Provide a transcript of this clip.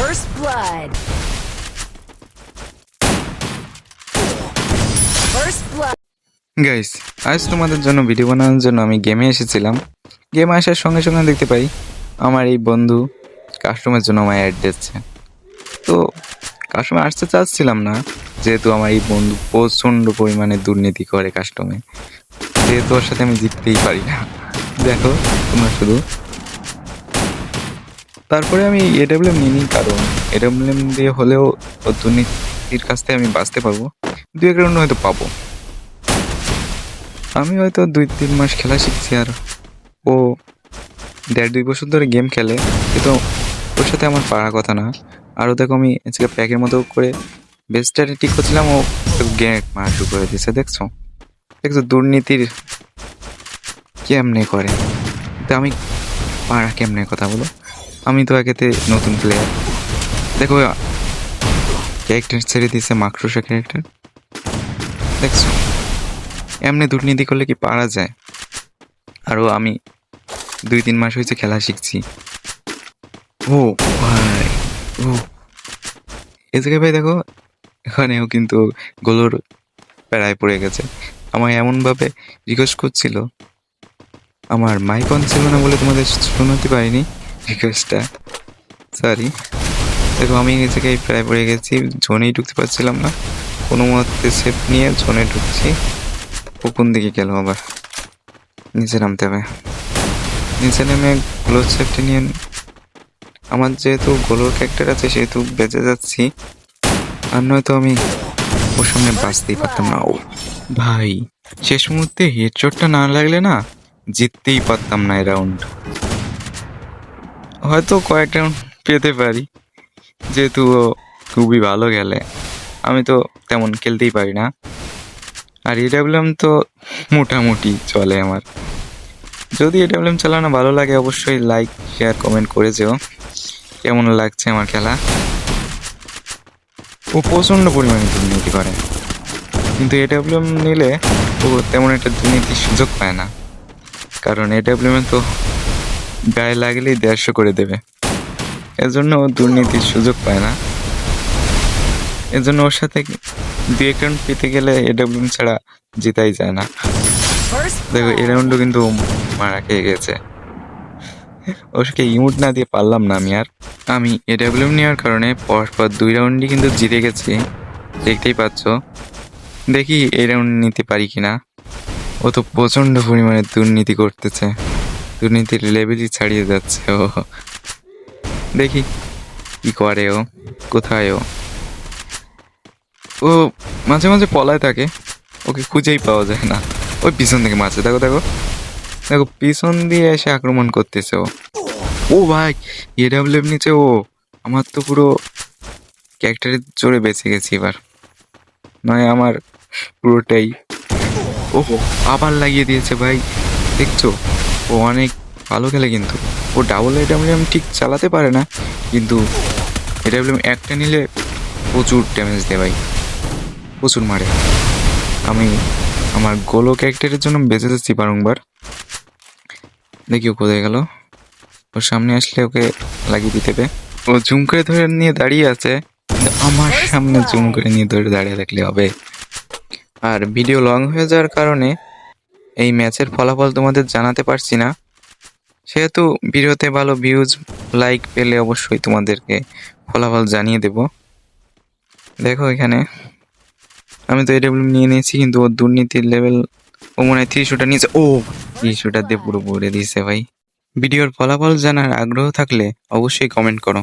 First blood. First blood. Guys আজ তোমাদের জন্য ভিডিও বানানোর জন্য আমি গেমে এসেছিলাম গেমে আসার সঙ্গে সঙ্গে দেখতে পাই, আমার এই বন্ধু কাস্টমার জন্য আমায় অ্যাড দিচ্ছে তো কাস্টমার আসতে চাচ্ছিলাম না, যেহেতু আমার এই বন্ধু প্রচণ্ড পরিমাণে দুর্নীতি করে কাস্টমে যেহেতু ওর সাথে আমি জিততেই পারি না দেখো, তোমরা শুধু তারপরে আমি এডাব্লিউএম নিই কারণ এডাব্লিউএম দিয়ে হলেও দুর্নীতির কাছ থেকে আমি বাঁচতে পারব। দু এক রাউন্ড হয়তো পাবো। আমি হয়তো দুই তিন মাস খেলা শিখছি আর ও দেড় দুই বছর ধরে গেম খেলে, কিন্তু ওর সাথে আমার পারার কথা না। আরও দেখো আমি আজকে প্যাকের মতো করে বেস্টারে ঠিক করছিলাম, ও গেম মারা শুরু করে দিয়েছে, দেখছ? দেখছ দুর্নীতির কেমনে করে? তো আমি পারা কেমনে কথা বলো? আমি তো একেতে নতুন প্লেয়ার দেখো ক্যারেক্টার ছেড়ে দিয়েছে মাকড়সা ক্যারেক্টার দেখছ? এমনি দুর্নীতি করলে কি পারা যায়? আরও আমি দুই তিন মাস হয়েছে খেলা শিখছি। ও ভাই, ও। এ জায়গায় ভাই দেখো, এখানেও কিন্তু গোলোর প্যারায় পড়ে গেছে। আমায় এমনভাবে রিকোয়েস্ট করছিল, আমার মাইক অন ছিল না বলে তোমাদের শোনাতে পারিনি? রিকোয়েস্টটা সরি দেখো, আমি নিজেকে প্রায় পড়ে গেছি। জোনেই ঢুকতে পারছিলাম না। কোনো মতে সেফ নিয়ে জোনে ঢুকছি। কোন দিকে গেল আবার। নিচে নামতে হবে। নিচে নেমে গ্লোর সেফটি নিয়ে আমার যেহেতু গোলোর ক্যারেক্টার আছে, সেহেতু বেঁচে যাচ্ছি। আর নয়তো আমি ওর সামনে বাঁচতেই পারতাম না। ও, ভাই, শেষ মুহূর্তে হেডশটটা না লাগলে না জিততেই পারতাম না এই রাউন্ড হয়তো কয়েক রাউন্ড পেতে পারি। যেহেতু ও খুবই ভালো গেলে আমি তো তেমন খেলতেই পারি না। আর এ এডাব্লিউএম তো মোটামুটি চলে আমার। যদি এ এডাব্লিউএম চালানো ভালো লাগে, অবশ্যই লাইক শেয়ার কমেন্ট করে যেও কেমন লাগছে আমার খেলা? ও প্রচণ্ড পরিমাণে দুর্নীতি করে। কিন্তু এ এডাব্লিউএম নিলে ও তেমন একটা দুর্নীতির সুযোগ পায় না। কারণ এ এডাব্লিউএম তো গায়ে লাগলেই দেড়শো করে দেবে। এজন্য ও দুর্নীতির সুযোগ পায় না। এজন্য ওর সাথে দু এক রাউন্ড পেতে গেলে এডাব্লিউএম ছাড়া জেতাই যায় না। দেখো এ. রাউন্ডও কিন্তু মারা খেয়ে গেছে। ওকে ইমোট না দিয়ে পারলাম না আমি আর। আমি এডাব্লিউএম নেওয়ার কারণে পরপর দুই রাউন্ডই কিন্তু জিতে গেছি। দেখতেই পাচ্ছ। দেখি এই রাউন্ড নিতে পারি কিনা। ও তো প্রচণ্ড পরিমাণে দুর্নীতি করতেছে। দুর্নীতির লেভেলই ছাড়িয়ে যাচ্ছে, ও। দেখি কি করে ও, কোথায় ও? ও মাঝে মাঝে পলায় থাকে, ওকে খুঁজেই পাওয়া যায় না। ওই পিছন থেকে মারছে, দেখো দেখো। দেখো, পিছন দিয়ে এসে আক্রমণ করতেছে ও। ও ভাই এডাব্লিউএফ নিচে, ও। আমার তো পুরো ক্যারেক্টারের জোরে বেঁচে গেছি এবার। নয়, আমার পুরোটাই। ওহো, আবার লাগিয়ে দিয়েছে ভাই, দেখছ? ও অনেক ভালো খেলে কিন্তু। ও ডাবল এডাব্লিউএম ঠিক চালাতে পারে না কিন্তু এডাব্লিউএম একটা নিলে প্রচুর ড্যামেজ দেয় ভাই। প্রচুর মারে। আমি আমার গোলো ক্যারেক্টারের জন্য বেঁচে যাচ্ছি বারংবার। দেখি ও কোথায় গেল। ওর সামনে আসলে ওকে লাগিয়ে দিতে হবে। ও জুম করে ধরে নিয়ে দাঁড়িয়ে আছে। আমার সামনে জুম করে নিয়ে ধরে দাঁড়িয়ে থাকলে হবে। আর ভিডিও লং হয়ে যাওয়ার কারণে এই ম্যাচের ফলাফল তোমাদের জানাতে পারছি না। সেহেতু ভিডিওতে ভালো ভিউজ লাইক পেলে অবশ্যই তোমাদেরকে ফলাফল জানিয়ে দেব। দেখো এখানে, আমি তো এডাব্লিউ নিয়ে নিয়েছি, কিন্তু ওর দুর্নীতির লেভেল ও মনে হয় থ্রিশোটা নিয়েছে। ও থ্রিশোটা দিয়ে পুরো ভরে দিয়েছে ভাই। ভিডিওর ফলাফল জানার আগ্রহ থাকলে অবশ্যই কমেন্ট করো।